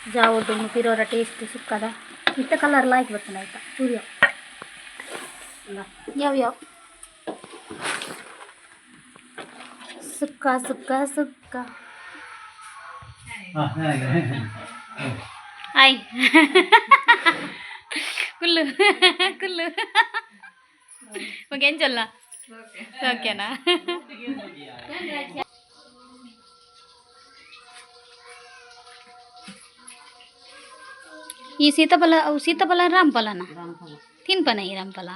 ಜಾವದ್ದು ಪಿರೋರ taste ಸುಕ್ಕದ ಇತ್ತ colour ಲಾಯ್ಕ್ ಬರ್ತಾನೆ ಆಯ್ತಾ ಸೂರ್ಯ ಯಾವ ಯಾವ ಸುಕ್ಕ ಸುಕ್ಕ ಸುಕ್ಕ ಆಯ್ ಕುಲ್ಲು ಕುಲ್ಲು ಏನ್ ಚೊಲ್ಲ ಓಕೆನಾ ಈ ಸೀತಾಫಲ ಅವು ಸೀತಾಫಲ ರಾಮಫಲನ ತಿನ್ಪನ ಈ ರಾಮಫಲ?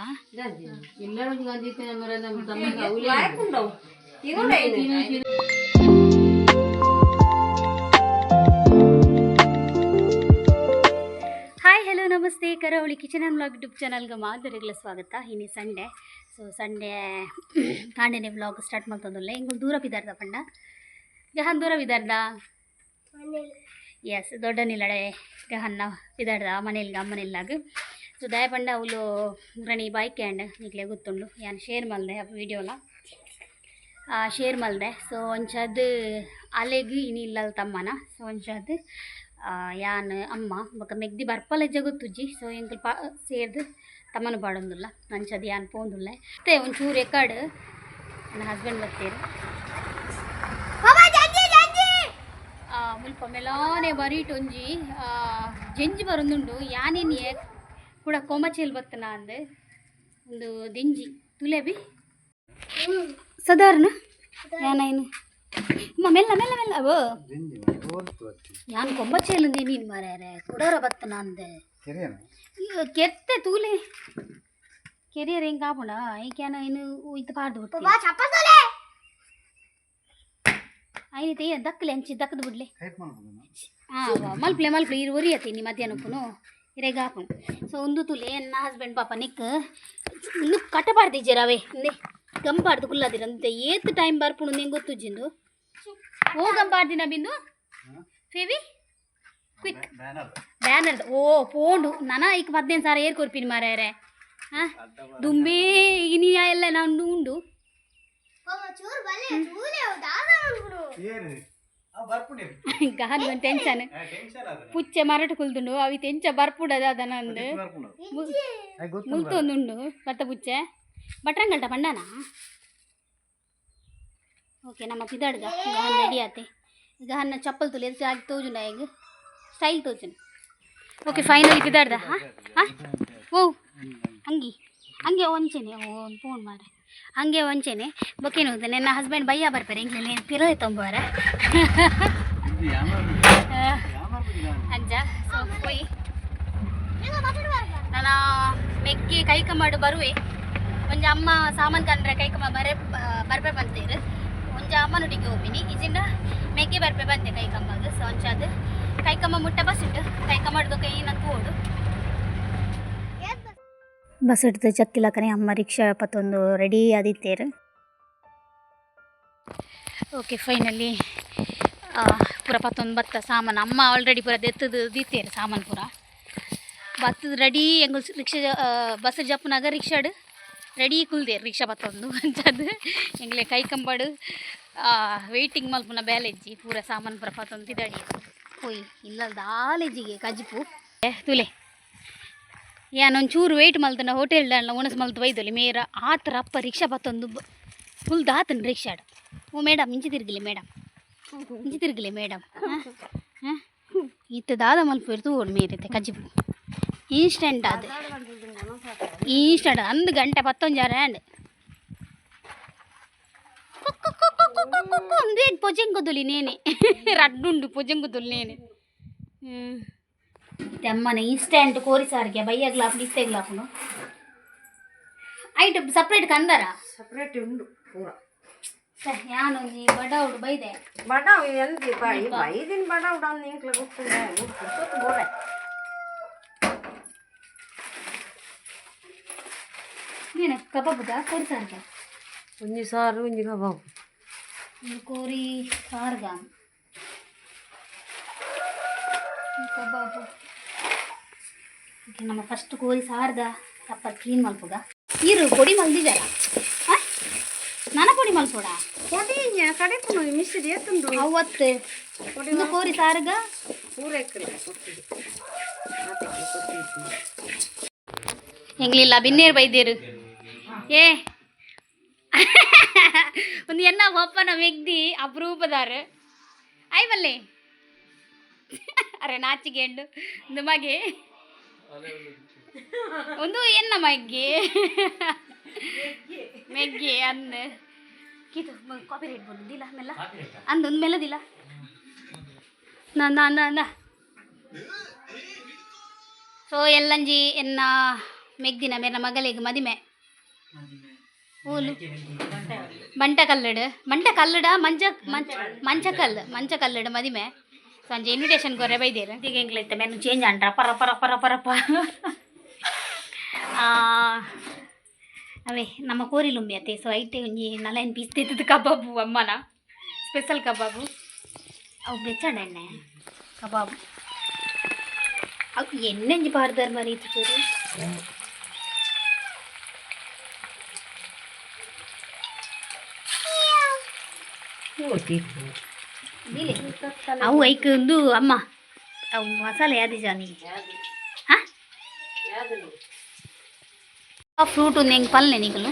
ಹಾಯ್ ಹಲೋ ನಮಸ್ತೆ. ಕರಾವಳಿ ಕಿಚನ್ ಆ್ಯಂಡ್ ಬ್ಲಾಗ್ ಯೂಟ್ಯೂಬ್ ಚಾನಲ್ಗೆ ಮಾದರಿಗಳ ಸ್ವಾಗತ. ಇನ್ನಿ ಸಂಡೇ. ಸೊ ಸಂಡೇ ಕಾಂಡೆನೆ ಬ್ಲಾಗ್ ಸ್ಟಾರ್ಟ್ ಮಾಡ್ತಂದಿಲ್ಲ ಹಿಂಗೆ ದೂರ ಬಿದ್ದಾರ್ದ ಪಂಡ? ದೂರ ಬಿದ್ದಾರ್ದ? ಎಸ್ ದೊಡ್ಡ ನಿಲ್ಲಡೆ ಗಹನ್ನ ಬಿದ್ದಾಡ್ದ ಮನೇಲಿ ಅಮ್ಮನಿಲ್ಲಾಗ ಸೊ ದಯ ಪಂಡ ಅವಳು ರಣಿ ಬೈಕ್ ಆ್ಯಂಡ್ ಈಗಲೇ ಗೊತ್ತುಂಡು. ಯಾನ್ ಶೇರ್ ಮಲ್ದೆ ಆ ವಿಡಿಯೋಲ ಶೇರ್ ಮಲ್ದೆ. ಸೊ ಒಂಚದು ಅಲೆಗ್ ಇಲ್ಲ ತಮ್ಮನ. ಸೊ ಒಂಚದ್ದು ಯಾನ್ ಅಮ್ಮ, ಬೊಕ ಮೆಗ್ದಿ ಬರ್ಪಲೆಜ್ಜ ಗೊತ್ತುಜ್ಜಿ ಸೊ ಎಂಕಲ್ ಪಾ, ಸೇರ್ದು ತಮ್ಮನ ಪಾಡೊಂದುಲ್ಲ. ಅಂಚದು ಯಾನ್ ಪೋಂದುಲ್ಲ. ಮತ್ತೆ ಒಂಚೂರು ರೆಕಾರ್ಡ್ ನನ್ನ ಹಸ್ಬೆಂಡ್ ಬರ್ತೀರಿ ಆ, ಮುಲ್ಪ ಮೆಲಾನೆ ಬರೀಟೊಂಜಿ ಒಂಜಿ ಆ, ಜೆಂಜಿ ಬರೊಂದುಂಡು ಯಾನೇನು ಏ ಕೂಡ ಕೊಮಚೇಲ್ ಬತ್ತನ ಅಂದೆ ಒಂದು ದೆಂಜಿ ತುಲೆಬಿ ಸಾಧಾರಣ ಯಾನೇನು ಅಮ್ಮ ಮೆಲ್ಲ ಮೆಲ್ಲ ಮೆಲ್ಲ ಅವೋ ಯಾನ್ ಕೊಂಬಚೇಲ್ ನೀನು ಮರ್ಯಾರೆ ಕೊಡೋರ ಬತ್ತನ ಅಂದೆ ಕೆತ್ತೆ ತೂಲೆ ಕೆರಿಯರ್ ಹೆಂಗೆ ಕಾಪುಂಡ ಈಕೆ ಏನು ಇದು ಪಾಡ್ದು ಬಿಡ್ತೀನಿ ಐನೈತೆ ದಕ್ಕಲೆ ಹಂಚಿ ದಕ್ಕದು ಬಿಡ್ಲೆ ಹಾಂ ಮಲ್ಪ್ಲೆ ಮಲ್ಪ್ಲೆ ಇರು ಒರಿಯತ್ತೀನಿ ಮಧ್ಯಾಹ್ನಕ್ಕೂ ಇರೆಗ ಹಾಕೊಂಡು ಸೊ ಒಂದು ತುಲೆ ನನ್ನ ಹಸ್ಬೆಂಡ್ ಪಾಪ ನಿಕ್ ಇನ್ನು ಕಟ್ಟಬಾರ್ದು ರವೆ ಅಂದೆ ಗಂಪಾಡ್ದು ಕುಲ್ಲದಿರಂತೆ ಏತ್ ಟೈಮ್ ಬರ್ಪುಣು ನಿಂಗೆ ಗೊತ್ತುಜ್ಜಿಂದು ಓ ಗಂಪಾಡ್ದಿನ ಬಿಂದು? ಫೇವಿ? Quick banner. ಓ ಪೋಂಡು. ನನ ಈಗ ಹದಿನೈದು ಸಾವಿರ ಏರ್ ಕೊರ್ಪಿನಿ ಮಾರ್ಯಾರೆ. ಹಾಂ? ದುಂಬೇ ಇನಿಯ ಎಲ್ಲ ನಾನು ಉಂಡು. ಗಹನ್ ಒಂದು ಟೆನ್ಷನ್. ಪುಚ್ಚೆ ಮರಟ ಕುಲ್ದುಂಡು ಅವಿ ತೆಂಚ ಬರ್ಪುಡದ ಮುಲ್ತೊಂದುಂಡು ಭತ್ತ ಪುಚ್ಚೆ. ಬಟ್ರಂಗಲ್ಟ ಪಂಡನ? ಓಕೆ ನಮ್ಮ ಪಿದಾಡ್ಗ. ಗಹನ್ ರೆಡಿ ಆತೆ. ಗಹನ್ನ ಚಪ್ಪಲ್ ತುಲಿ ಎದ್ದು ಆಗಿ ತೋಜುಂಡ ಈಗ. ಸ್ಟೈಲ್ ತೋಜುಂಡು ಓಕೆ ಫೈನಲ್ ಪಿದಾಡ್ದ. ಹಾಂ? ಹಾಂ? ಓ ಹಂಗಿ ಹಂಗೆ ಒಂಚೆನೆ. ಓ ಒಂದು ಫೋನ್ ಮಾಡ್ರೆ ಹಂಗೆ ಒಂಚೆನೆ ಬೊಕ್ಕೇನು ನನ್ನ ಹಸ್ಬೆಂಡ್ ಬಯ್ಯ ಬರ್ತಾರೆ ಇಂಗ್ಲೇ ಪಿರೋ ತೊಂಬಾರ ಅಜ್ಜ ಸೊ ಹೋಯ್. ನಾನು ಮೆಕ್ಕಿ ಕೈಕಮಾಡು ಬರುವೆ. ಒಂಜ ಅಮ್ಮ ಸಾಮಾನು ಕಂಡ್ರೆ ಕೈಕಮ್ಮ ಬರೆ ಬರ್ಪೆ ಬಂತೀರು. ಒಂಜ ಅಮ್ಮನೊಟ್ಟಿಗೆ ಹೋಗ್ಬಿನಿ ಇಜಿಂದ ಮೆಕ್ಕಿ ಬರ್ಪೆ ಬಂದೆ ಕೈಕಮ್ಮಗೆ. ಸೊ ಒಂಚದು ಕೈಕಮ್ಮ ಮುಟ್ಟ ಬಸ್ ಇಟ್ಟು ಕೈಕಮ್ಮಡ್ದು ಕೈ ನಂಗೆ ಓಡು. ಬಸ್ ಹಿಡ್ದು ಚಕ್ಕಿಲಕನೆ ಅಮ್ಮ ರಿಕ್ಷಾ ಪತ್ತೊಂದು ರೆಡಿ ಆದಿತ್ತೇರು. ಓಕೆ ಫೈನಲಿ ಪೂರ ಪತ್ತೊಂದು ಬತ್ತ ಸಾಮಾನು. ಅಮ್ಮ ಆಲ್ರೆಡಿ ಪೂರ ದೆತ್ತದು ದೀತೇರು ಸಾಮಾನು ಪೂರ. ಬತ್ತದ ರೆಡಿ ಹೆಂಗ ರಿಕ್ಷಾ ಬಸ್ ಜಪ್ಪನಾಗ ರಿಕ್ಷಾಡು ರೆಡಿ ಕುಲ್ದೇರು ರಿಕ್ಷಾ ಪತ್ತೊಂದು ಅಂಚದು ಎಂಗ್ಲೆ ಕೈ ಕಂಬಾಡು. ವೆಯ್ಟಿಂಗ್ ಮಲ್ಪುನ ಬ್ಯಾಲೆಜ್ಜಿ. ಪೂರ ಸಾಮಾನು ಪೂರ ಪತ್ತೊಂದು ತಿದಡಿ. ಹೋಯ್ ಇಲ್ಲದ ಆಲೆಜ್ಜಿಗೆ ಕಜಿಪು ಏ ತುಲೆ ಯಾನೊಂಚೂರು ವೆಯ್ಟ್ ಮಲ್ತನ ಹೋಟೆಲ್ ದಾಂಡ್ಲ ಒಣಸ್ ಮಲ್ತು ಬೈದೊಲಿ ಮೇರ ಆತರ ಅಪ್ಪ ರಿಕ್ಷಾ ಬತ್ತೊಂದು ಫುಲ್ ದಾತನ್ ರಿಕ್ಷಾಡ್ ಓ ಮೇಡಮ್ ಇಂಚಿ ತಿರ್ಗಿಲಿ ಮೇಡಮ್ ಇಂಚಿ ತಿರ್ಗಿಲಿ ಮೇಡಮ್ ಇತ್ತ ದಾದ ಮಲ್ಪ ಇರ್ತು ಓಡ್ ಮೇರೈತೆ ಕಜ್ಜಿಪು ಇನ್ಸ್ಟೆಂಟ್ ಅದು ಇನ್ಸ್ಟೆಂಟ್ ಅಂದು ಗಂಟೆ ಪತ್ತೊಂದು ಜಾರ ಹ್ಯಾಂಡ್ ಒಂದೇ ಪೊಜಂಗುದುಲಿ ನೇನೆ ರಡ್ಡುಂಡು ಪೊಜಂಗುದುಲಿ ನೇನೆ ತೆಮ್ಮನೆ ಇನ್ಸ್ಟೆಂಟ್ ಕೋರಿ ಸಾರಿಗೆ ಬೈಯಗ್ಲಾಪು ಇತ್ತೆಗ್ಲಾಪುನು ಐಟ್ ಸಪ್ರೇಟ್ ಕಂದರ ಸಪ್ರೇಟ್ ಉಂಡು ಪೂರ. ಯಾನೊಂಜಿ ಬಡವಡು ಬೈದೆ? ಬಡ ಎಂದಿ ಬಾಯಿ ಬೈದಿನ ಬಡ ಅವ್ನು ನಿಂಕ್ಲೆ ಗೊತ್ತಿಲ್ಲ ಗೊತ್ತು ಬೋರೆ ಏನು ಕಬಾಬುದ ಕೋರಿ ಸಾರಿಗೆ? ಒಂಜಿ ಸಾರು ಒಂಜಿ ಕಬಾಬ್. ಕೋರಿ ಸಾರ್ಗ? ಈ ಕಬಾಬು. ನಮ್ಮ ಫಸ್ಟ್ ಕೋರಿ ಸಾರ್ದ ತಪ್ಪ ಕ್ಲೀನ್ ಮಲ್ಪುಗ ಇರು ಪೊಡಿ ಮಲ್ದಿದ್ದಾರ ನನ ಪೊಡಿ ಮಲ್ಪೋಡ ಕಡೆ ಮಿಸ್ಸಿದ ಎತ್ತಂದು ಅವತ್ತು ಒಂದು ಕೋರಿ ಸಾರ್ಗ? ಹೆಂಗ್ಲಿಲ್ಲ ಬಿನ್ನೇರ್ ಬೈದೇರು. ಏ. ಒಂದು ಎನ್ನ ಒಪ್ಪನ ವ್ಯಕ್ತಿ ಅಪರೂಪದಾರ. ಐ ಬಲ್ಲೆ ಅರೆ ನಾಚಿಗೆ ಎಂಡು ಒಂದು ಮಗೆ. ಒಂದು ಎನ್ನ ಮಗ್ಗೆ. ಮೆಗ್ಗೆ ಅನ್ನ. ಕಿತು ಕಾಪಿ ರೇಟ್ ಬಂದಿಲ್ಲ ದಿಲ್ಲ ಮೆಲ್ಲ. ಅಂದ ಮೆಲ್ಲದಿಲ್ಲ ಮೆಲ್ಲ ದಿಲ್ಲ ನಾ ನಾ ನಾ ನಾ. ಸೊ ಎಲ್ಲಂಜಿ ಎನ್ನ ಮೆಗ್ದಿನ ಮೇರ ಮಗಳಿಗೆ ಮದಿಮೆ. ಊಲು. ಬಂಟ ಕಲ್ಲಡು ಮಂಟ ಕಲ್ಲಡ ಮಂಚ ಮಂಚ ಮಂಚ ಕಲ್ಲು. ಮಂಚ ಕಲ್ಲಡು ಮದಿಮೆ. ಸಂಜೆ ಇನ್ವಿಟೇಷನ್ ಕೊರೆ ಬೈದೇರು ಈಗ ಹೆಂಗ್ಲೈತೆ ಮೆನು ಚೇಂಜ್ ಅಂಟ್ರ ಪರ ಪರ ಪರ ಪರ ಪ ಆ, ಅವೇ ನಮ್ಮ ಕೋರಿಲುಂಬಿ ಅತ್ತೆ ಸೊ ಐಟೆ ಒಂಜಿ ನಲೈನ್ ಪೀಸ್ ತೆತ್ತದ ಕಬಾಬು ಅಮ್ಮನ ಸ್ಪೆಷಲ್ ಕಬಾಬು ಅವು ಬೆಚ್ಚಣ್ಣೆ ಕಬಾಬು ಅವು ಎಣ್ಣೆಂಜಿ ಪಾಡ್ದಾರ ಮರಿ ಇದು ಚೂರು ದಿಲೆ. ಅವು ಐಕ್ ಒಂದು ಅಮ್ಮ ಅವು ಮಸಾಲೆ ಯಾದಿ ಜಾನಿ ಹಾ ಆ ಫ್ರೂಟ್ ಒಂದು ಹೆಂಗೆ ಪಲ್ಲೆ ನಿಗಲು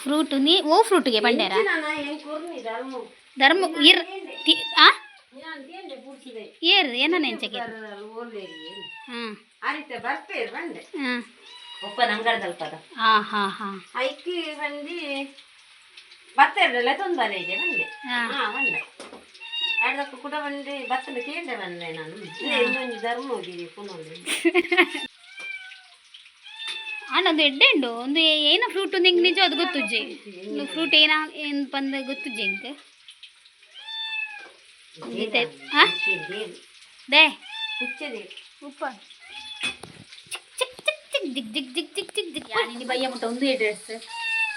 ಫ್ರೂಟ್ ನೀ ಓ ಫ್ರೂಟ್ಗೆ ಬಂಡೇರ ನಾನು ಹೆಂಗೆ ಕೂರ್ನಿ ಧರ್ಮ ಧರ್ಮ ಇರ್ ತಿ ಆ ನಾನು ತಿಂದೆ ಪೂರ್ತಿದೆ ಏರ್ ಏನ ನೆಂಚಕ್ಕೆ ಓಲ್ವೇರಿ ಹ್ಞೂ ಅರಿತೆ ಬರ್ತೇವೆ ಬಂದೆ ಹ್ಞೂ ಒಪ್ಪ ನಂಗಡದಲ್ಪದ ಹಾಂ ಹಾಂ ಹಾಂ ಐಕಿ ಬಂದು ಬತ್ತೆರಡೆಲ್ಲ ತೊಂದರೆ ಇದೆ ಬಂದೆ ಹಾಂ ಹಾ ಬಂದೆ ಎರಡಕ್ಕೂ ಕೂಡ ಬಂದು ಬತ್ತಲು ಕೇಂದ್ರ ಬಂದೆ ನಾನು ಇಲ್ಲೇ ಇನ್ನೊಂದು ಧರ್ಮ ಹೋಗಿರಿ ಪುನಃ ಅಣ್ಣ ಅದು ಎಡ್ಡೆ ಉಂಡು ಒಂದು ಏನ ಫ್ರೂಟ್ ಒಂದು ಹೆಂಗೆ ನಿಜ ಅದು ಗೊತ್ತುಜ್ಜಿ ಒಂದು ಫ್ರೂಟ್ ಏನ ಏನು ಬಂದ ಗೊತ್ತುಜ್ಜಿ ಹೆಂಗೆ ಹಾಂ ದೇ ಹುಚ್ಚದೆ ಉಪ್ಪ ಚಿಕ್ ಚಿಕ್ ಚಿಕ್ ಜಿಗ್ ಜಿಗ್ ಜಿಗ್ ಜಿಗ್ ಜಿಗ್ ಜಿಗ್ ಯಾನಿ ಬಯ್ಯ ಮುಟ್ಟ ಒಂದು ಡ್ರೆಸ್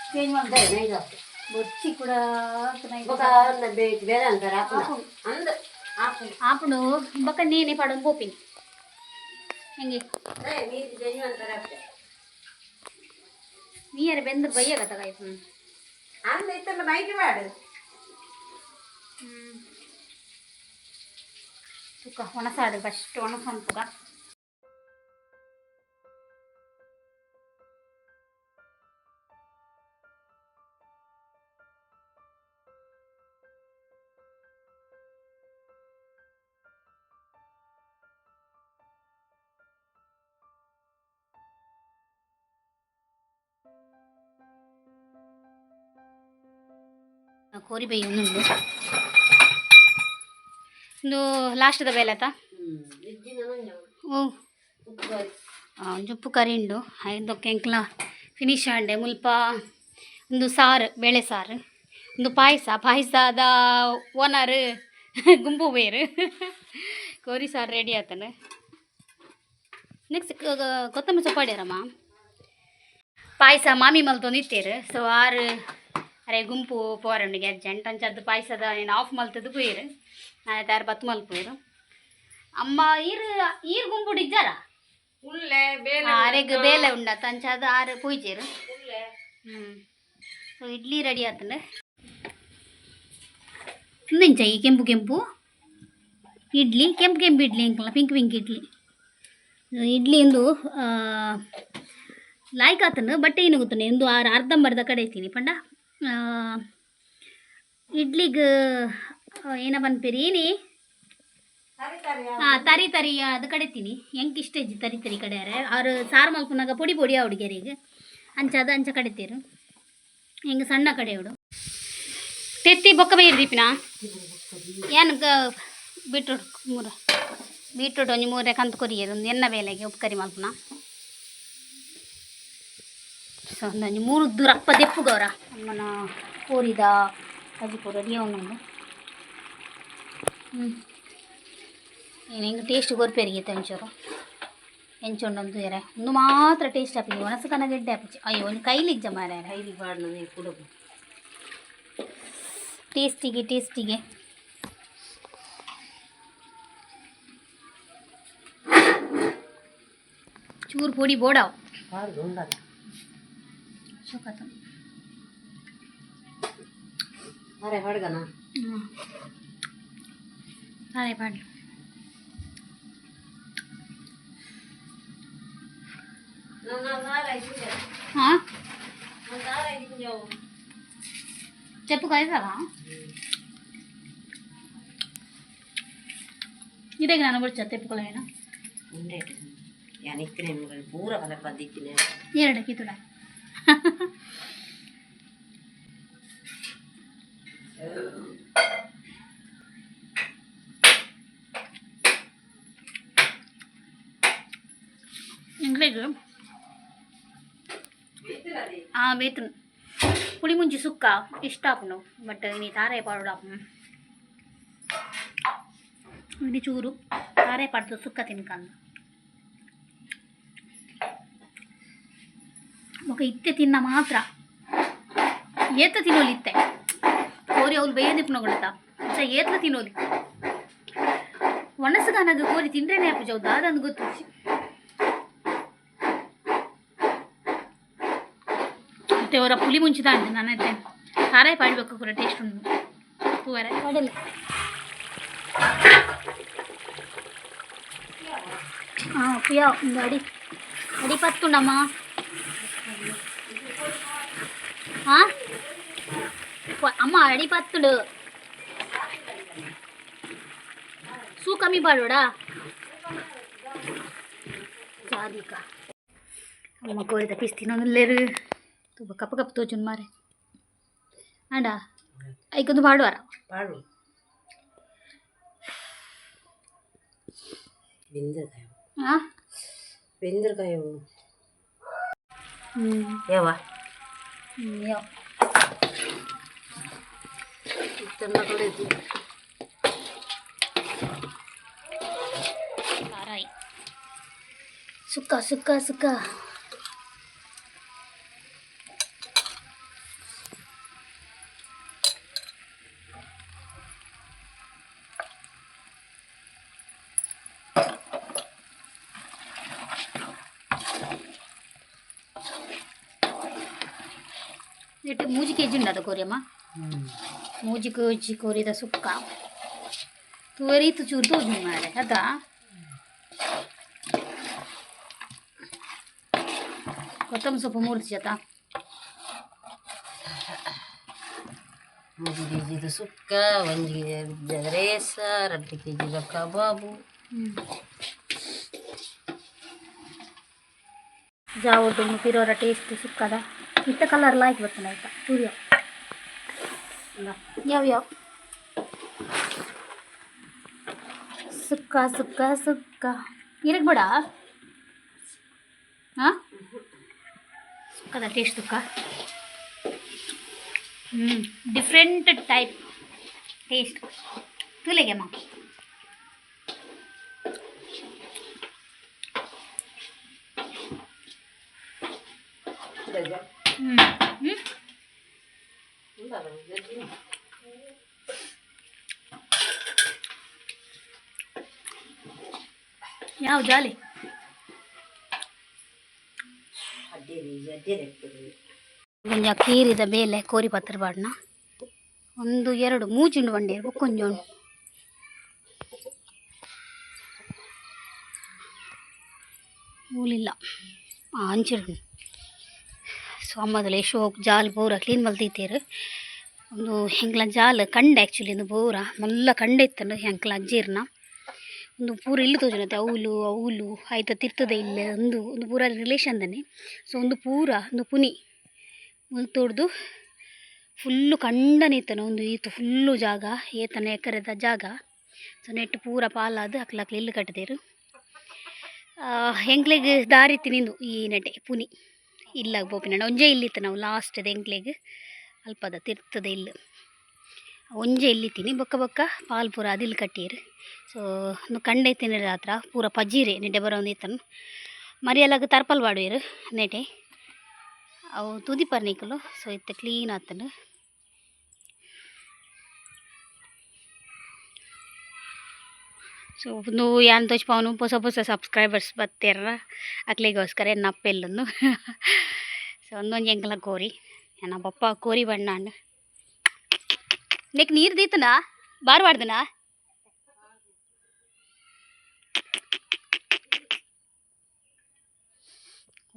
ಚೇಂಜ್ ಮಾಡ್ದೆ ಬೊಚ್ಚಿ ಕೂಡ ಬೇರೆ ಅಂತಾರೆ ಅಂದ ಆಪುಡು ಬಕ್ಕ ನೇನೆ ಪಡೋದು ಬೋಪಿನಿ ಹೆಂಗೆ ನೀರು ಜನಿ ಅಂತಾರೆ ಅಷ್ಟೇ ನೀರು ಬೆಂದ್ರೆ ಬಯ್ಯಾಗ ತಗಾಯ್ತು ಅಂದ ಇತ್ತಲ್ಲ ಬೈಕ್ ಮಾಡು ತುಕ್ಕ ಒಣಸಾಡು ಫಸ್ಟ್ ಒಣಸೊಂದು ತುಕ ಕೋರಿ ಬೈ ಒಂದುಂಡು ಒಂದು ಲಾಸ್ಟ್ದ ಬೇಲೆ ಆತ ಓ. ಒಂದು ಉಪ್ಪು ಕರಿ ಉಂಡು. ಐದು ಎಂಕ್ಲ ಫಿನಿಶ್ ಆಂಡೆ ಮುಲ್ಪ ಒಂದು ಸಾರು, ಬೇಳೆ ಸಾರು. ಒಂದು ಪಾಯಸ. ಪಾಯಸದ ಓನರ್ ಗುಂಪು ಬೇರು. ಕೋರಿ ಸಾರು ರೆಡಿ ಆತನ. ನೆಕ್ಸ್ಟ್ ಕೊತ್ತಂಬರಿ ಸೊಪ್ಪಾಡ್ಯಾರಮ್ಮ ಪಾಯಸ ಮಾಮಿ ಮಲ್ತೊಂದು ಇತ್ತೇರು ಸೊ ಆರು ಅರೆ ಗುಂಪು ಪೋರಂಡಿಗೆ ಅರ್ಜೆಂಟ್ ಅಂಚದ್ದು ಪಾಯಸದ ಏನು ಆಫ್ ಮಲ್ತದ್ದು ಪೋಯಿರು ನಾನು ತಾರು ಬತ್ತು ಮಲ್ಪೋಯಿರು ಅಮ್ಮ ಈರ್ ಈರ್ ಗುಂಪು ಇಜ್ಜಾರ ಉಳ್ಳೆ ಬೇಲೆ ಉಂಡ ತಂಚಾದ ಆರು ಪೂಜೆರು ಹ್ಞೂ ಸೊ ಇಡ್ಲಿ ರೆಡಿ ಆತಂಡ ಇಂಚ ಈ ಕೆಂಪು ಕೆಂಪು? ಇಡ್ಲಿ ಕೆಂಪು ಕೆಂಪು ಇಡ್ಲಿ ಅಂಕಲ್ಲ ಪಿಂಕ್ ಪಿಂಕ್ ಇಡ್ಲಿ. ಇಡ್ಲಿ ಒಂದು ಲಾಯ್ಕ್ ಆತನು ಬಟ್ ಏನು ಗೊತ್ತಾನೆ ಆರು ಅರ್ಧಂಬರ್ಧ ಕಡೆ ಐತೀನಿ ಪಂಡ? ಇಡ್ಲಿಗೆ ಏನಪ್ಪ ಅನ್ಪೇರಿ ಹಾಂ ತರಿ ತರಿ, ಅದು ಕಡೆತೀನಿ. ಹೆಂಗೆ ಇಷ್ಟ ಇಜ್ಜಿ ತರಿ ತರಿ ಕಡೆಯಾರ. ಅವ್ರು ಸಾರು ಮಲ್ಪನಾಗ ಪುಡಿ ಪೊಡಿ ಹುಡುಗಿಯರಿಗೆ ಅದು ಅಂಚ ಕಡಿತೀರು. ಹೆಂಗೆ ಸಣ್ಣ ಕಡೆ ಹುಡು ತೆತ್ತಿ ಬೊಕ್ಕ ಬೈರು ದೀಪಿನ? ಏನು ಬೀಟ್ರೂಟ್ ಮೂರು, ಬೀಟ್ರೂಟ್ ಒಂಜಿ ಮೂರೇ ಕಂತು ಕೊರಿಯರು, ಒಂದು ಎನ್ನ ಬೇಲೆಗೆ ಉಪ್ಕರಿ ಕರಿ ಮಲ್ಪನ ಸೊ ಒಂದೊಂದು ಮೂರು ದೂರ ಅಪ್ಪ ದೆಪ್ಪುಗವ್ರ ಅಮ್ಮನ ಕೋರಿದ ಅಜ್ಜಿಪುರ ರಿಯವನೊಂದು ಹ್ಞೂ ಏನು ಹೆಂಗೆ ಟೇಸ್ಟ್ ಗೊರ್ಪೇರಿಗೆ ಒಂಚೂರು ಹೆಂಚೊಂಡೊಂದು ಎರೆ ಒಂದು ಮಾತ್ರ ಟೇಸ್ಟ್ ಹಾಕಿ ಒಣಸು ಕನ ಗೆಡ್ಡೆ ಹಾಕಿ ಅಯ್ಯೋ ಒಂದು ಕೈಲಿಗೆ ಜಮ ಕೈಲಿ ಬಾಡ್ ನನಗೆ ಕುಡುಗು ಟೇಸ್ಟಿಗೆ ಟೇಸ್ಟಿಗೆ ಚೂರು ಪೊಡಿ ಬೋಡಾವ್ సో కథం అరే పడగనా అరే పాడు చెప్పు కదా నీ దగ్గర అనబడుచా తెప్పుకోలేనా ఉండేటి పూర కలప దిక్కిన ఏడకి తుడా ఇంగ్లీష్ ಬೇತನ್ ಪುಳಿ ಮುಂಚಿ ಸುಕ್ಕ ಇಷ್ಟ ಆಪುನು ಬಟ್ ನೀ ತಾರೆ ಪಾಡು ಆಪುನು ఇది చూరు తారే పడుతు సుక్క తినకందు ఒక ಇತ್ತೆ ತಿನ್ನ ಮಾತ್ರ. ಏತ ತಿನ್ನೋಲಿ ಇತ್ತೆ? ಕೋರಿ ಅವ್ಲು ಬೇಯದಿಪ್ಪನ ಕೊಡತ ಅಚ್ಚ ಏತ ತಿನ್ನೋಲಿ? ಒಣಸಗಾನಾಗ ಕೋರಿ ತಿಂದ್ರೇನೆ ಅಪ್ಪ ಜೌ ದಾದಂದು ಗೊತ್ತು. ಮತ್ತೆ ಅವರ ಪುಲಿ ಮುಂಚಿದ ನನ್ನ ಐತೆ ಸಾರಾಯಿ ಪಾಡಬೇಕು ಕೂಡ ಟೇಸ್ಟ್ ಉಂಟು. ಹೂವರ ಪಾಡಲ್ಲ ಹಾಂ ಪ್ರಿಯಾ ಒಂದು ಅಡಿ. ಅಡಿ ಪತ್ತುಂಡಮ್ಮ. అమ్మ అడిపత్తుడు సూ కమ్మి పాడుడా జాదిక అమ్మ కోరి తప్పిస్తే లేరు కప్ప కప్పు తోచును మరి అండా అవి కొంచెం పాడువారా పాడు வெந்தர்காயம் வெந்தர்காயம் ஏவா নিও রান্না করে দিই তারাই সুকা সুকা সুকা ಇಟ್ಟು ಮೂಜಿ ಕೆ ಜಿ ಉಂಡದ ಕೋರಿಯಮ್ಮ ಮೂಜಿ ಕೆ ಜಿ ಕೋರಿದ ಸುಕ್ಕ ತೂವರೀತು ಚೂರು ತೋಜು ಮಾರೆ ಅದಾ ಕೊತ್ತಂಬರಿ ಸೊಪ್ಪು ಮೂರು ಜತ ಮೂರು ಕೆ ಜಿದು ಸುಕ್ಕ ಒಂದು ಕೆ ಜಿ ರೇಸ ಎರಡು ಕೆ ಜಿದ ಕಬಾಬು ಜಾವದ್ದು ಮುಗಿರೋರ ಟೇಸ್ಟ್ ಸುಕ್ಕದ ಇತ್ತ ಕಲರ್ ಲಾಯ್ಕ್ ಬರ್ತಾನೆ ಆಯ್ತಾ ಸೂರ್ಯ ಯಾವ ಯಾವ ಸುಕ್ಕ ಸುಕ್ಕ ಸುಕ್ಕ ಇರಕ್ ಬೇಡ ಹಾಂ ಸುಕ್ಕದ ಟೇಸ್ಟ್ ಸುಕ್ಕ ಹ್ಞೂ ಡಿಫ್ರೆಂಟ್ ಟೈಪ್ ಟೇಸ್ಟ್ ತುಲೆಗೆಮ್ಮ ಹ್ಞೂ ಹ್ಞೂ ಯಾವ ಜಾಲಿ? ಕೊಂಚ ಕೀರಿದ ಬೇಲೆ ಕೋರಿ ಪತ್ರ ಬಾಡ್ನ. ಒಂದು, ಎರಡು ಮೂಜಿಂಡು ಬಂಡಿ ಕೊಂಚ ಮೂಲಿಲ್ಲ. ಅಂಚಿರು ಸೊ ಅಮ್ಮದಲ್ಲಿ ಶೋಕ್ ಜಾಲ್ ಬೋರ ಕ್ಲೀನ್ ಮಲ್ತೀತೀರು ಒಂದು ಹೆಂಗ್ಲ ಜಾಲ್ ಕಂಡೆ ಆ್ಯಕ್ಚುಲಿ ಒಂದು ಬೋರ, ಮಲ್ಲ ಕಂಡೆ ಇತ್ತಂಡು ಹೆಂಕ್ಲ ಅಜ್ಜಿರ್ನ. ಒಂದು ಪೂರ ಇಲ್ಲಿ ತೋಜನತೆ ಅವಲು ಅವಲು, ಆಯ್ತ ತಿರ್ತದೆ ಇಲ್ಲ ಒಂದು ಒಂದು ಪೂರ ರಿಲೇಷನ್ದನೆ ಸೊ ಒಂದು ಪೂರ, ಒಂದು ಪುನಿ ಮುಲ್ತೋಡ್ದು ಫುಲ್ಲು ಕಂಡನಿತ್ತನ ಒಂದು ಈತು ಫುಲ್ಲು ಜಾಗ, ಏತನ ಎಕರೆದ ಜಾಗ. ಸೊ ನೆಟ್ಟು ಪೂರ ಪಾಲಾದ ಅಕ್ಲಕ್ಲ ಇಲ್ಲಿ ಕಟ್ಟಿದೇರು ಹೆಂಗ್ಲಿಗೆ ದಾರಿ ತಿನಿಂದು ಈ ನೆಟೆ ಪುನಿ? ಇಲ್ಲಾಗ ಬೋಪಿನ ಒಂಜೆ ಇಲ್ಲಿತ್ತು ನಾವು ಲಾಸ್ಟ್ ಎಂಕ್ಲೆಗ್. ಅಲ್ಪದ ತಿರ್ತದೆ ಇಲ್ಲ. ಒಂಜೆ ಇಲ್ಲಿತ್ತೀನಿ ಬೊಕ್ಕ ಬೊಕ್ಕ ಪಾಲ್ ಪೂರ ಅದಿಲ್ ಕಟ್ಟಿರ್. ಸೊ ಒಂದು ಕಂಡೈತಿನ ರಾತ್ರ. ಪೂರ ಪಜ್ಜೀರೆ ನೆಡೆ ಬರೋ ಇತ್ತನು ಮರಿಯಲಾಗ ತರ್ಪಲ್ ಬಾಡುವೇರು ನೆಟೆ. ಅವು ತುದಿ ಪರ್ನಿಕಲು ಸೊ ಇತ್ತ ಕ್ಲೀನ್ ಆತನು ಸೊ ಒಂದು ಯಾನ್ ತೋಚ್ಪಾವನು ಹೊಸ ಹೊಸ ಸಬ್ಸ್ಕ್ರೈಬರ್ಸ್ ಬರ್ತೀರ ಅಕ್ಲಿಗೋಸ್ಕರ ನಪ್ಪೆಲ್ಲೊಂದು ಸೊ ಒಂದೊಂದು ಎಂಕಲ ಕೋರಿ ನನ್ನ ಪಪ್ಪ ಕೋರಿ ಬಣ್ಣ నీకు నీరు తీతున్నా బారు వాడుతున్నా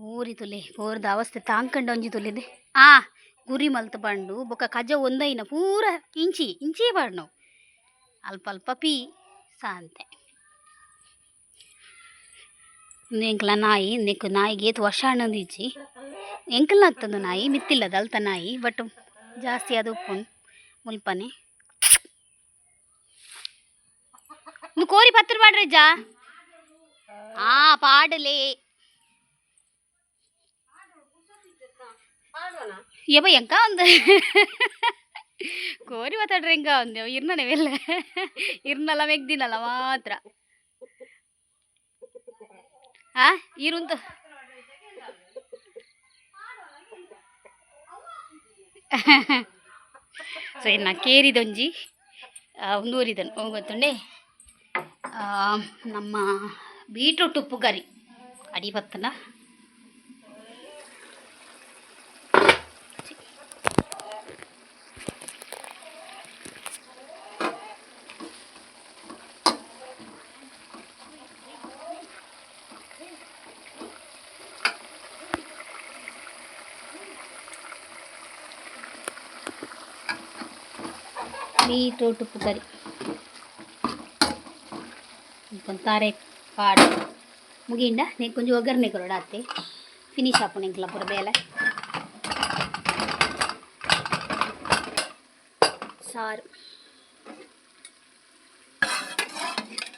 ಊರಿ ತುಲೆ ಪೋರ್ದ ಅವಸ್ಥೆ ತಾಂಕಂಡ ಒಂಜಿ ತುಲಿದೆ ಆ ಗುರಿ ಮಲ್ತು ಬಂಡು ಬೊಕ ಕಜ ಒಂದೈನ ಪೂರ ಇಂಚಿ ಇಂಚಿ ಬಾಡ್ನವು ಅಲ್ಪ ಅಲ್ಪ ಪೀ ಸಾಂತೆ ಎಂಕಲ್ನ ನಾಯಿ ನೆಕ್ಕು ನಾಯಿಗೆ ಏತ್ ವರ್ಷ ಆನಂದಿಜ್ಜಿ ಎಂಕಲ್ನ ಆಗ್ತದ ನಾಯಿ ಮಿತ್ತಿಲ್ಲದ ಅಲ್ತ ನಾಯಿ ಬಟ್ ಜಾಸ್ತಿ ಅದು ಉಪ್ಪು ಮುಲ್ಪನೆ ಕೋರಿ ಪತ್ರ ಪಾಡ್ರಿ ಜಾ ಆ ಪಾಡಲೇ எப்போ எங்கா வந்து கோரி பார்த்தாடுறேங்கா வந்து இருந்தனவே இல்லை இருந்தாலும் வெக்தினால மாத்திரா ಆ ಇರುಂತ ಸೊ ಇನ್ನು ಕೇರಿದೊಂಜಿ ಒಂದೂರಿದನು ಗೊತ್ತುಂಡೆ? ನಮ್ಮ ಬೀಟ್ರೂಟ್ ಉಪ್ಪು ಕರಿ ಅಡಿ బీట్రూట్ ఉప్పు కర్రీ కొంచెం ತಾರೆ ಪಾಡು ಮುಗಿಂಡ ನೀ ಕೊಂಚ ಒಗ್ಗರಣೆ ಕೊರಡ ಅತ್ತೆ ಫಿನಿಶ್ ಹಾಕು ನಿಂಕಲ ಪುರ ಬೇಲೆ ಸಾರು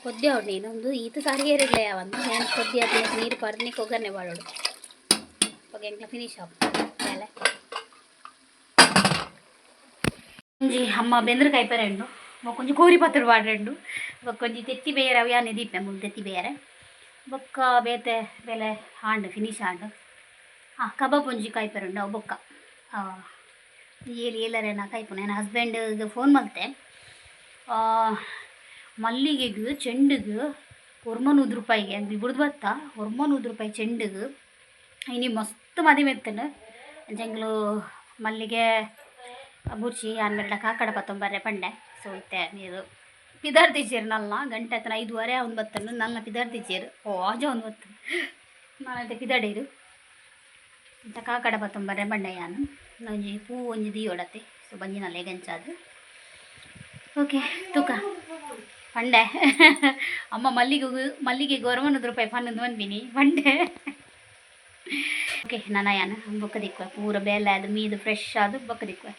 ಕೊದ್ದೆ ಅವ್ರು ನೀನೊಂದು ಈತ ಸಾರಿಗೆ ಏರಿಲ್ಲ ಒಂದು నేను కొద్ది అది నీరు పడి నీకు ఒగ్గరనే వాడాడు ఒక ఇంట్లో ఫినిష్ ఆపు ಬೇಲೆ ಒಂಜಿ ಅಮ್ಮ ಬೆಂದ್ರಕಾಯಿ ಪೆರೆಂಡು కొంచెం కోరి పత్రుడు వాడండు ఒక కొంచెం తెత్తి ಬೇರೆ ಅವು ಯಾನೆ ದೀಪ ಮುಂದೆ ತೆತ್ತಿ ಬೇರೆ ಬೊಕ್ಕ ಬೇತೆ ಬೆಲೆ ಹಾಂಡು ಫಿನಿಶ್ ಹಾಂಡು ಹಾಂ ಕಬಾಬ್ ಒಂಜಿ ಕಾಯ್ಪೆರುಂಡು ಅವು ಬೊಕ್ಕ ಏಲಿ ಎಲ್ಲರೇನ ಕಾಯ್ಪು ನನ್ನ ಹಸ್ಬೆಂಡ್ಗೆ ಫೋನ್ ಮಲ್ತೆ ಮಲ್ಲಿಗೆಗೆ ಚೆಂಡಿಗೆ ಹೊರ್ಮನೂದು ರೂಪಾಯಿಗೆ ಅಂದ್ರೆ ಬಿಡ್ದು ಬತ್ತ ಹೊರ್ಮನೂದು ರೂಪಾಯಿ ಚೆಂಡಿಗೆ ಇನಿ ಮಸ್ತ್ ಮದಿ ಮೆತ್ತನು ಜಂಗ್ಲು ಮಲ್ಲಿಗೆ ಬುರ್ಚಿ ಆನ್ಮೇಲೆ ಕಾಕಡ ಪತ್ತೊಂಬರ್ರೆ ಪಂಡೆ. ಸೊ ಇತ್ತೆ, ನೀರು. ಪಿದಾರ್ತಿಚೇರು ನಲ್ಲ ಗಂಟೆ ಹತ್ರ ಐದುವರೆ ಅವ್ನು ಬತ್ತನು ನನ್ನ ಪಿದಾರ್ತಿಚೇರು ಓ, ಆಜ ಒಂದು ಬತ್ತು ನಾನೈತೆ ಪಿದಾಡೀರು ಇಂಥ ಕಾಕಡ ಪತ್ತೊಂಬರ್ರೆ ಬಂಡೆ ಯಾನು. ನಂಜಿ ಪೂ, ಒಂಜಿ ದೀಯೋಡತ್ತೆ ಸೊ ಬಂಜಿನಲ್ಲ ಗಂಚಾದು. ಓಕೆ, ತೂಕ. ಪಂಡೆ. ಅಮ್ಮ, ಮಲ್ಲಿಗೆ ಮಲ್ಲಿಗೆ ಗೊರವನದು ರೂಪಾಯಿ, ಪನ್ನೊಂದು ಬಂದ್ಬಿನಿ ಪಂಡೆ. ಓಕೆ, ನನ್ನ ಯಾನು. ಬೊಕ್ಕ ದಿಕ್ಕ ಪೂರ ಬೇಲೆ ಅದು ಮೀದು ಫ್ರೆಶ್ ಅದು ಬೊಕ್ಕ ದಿಕ್ವ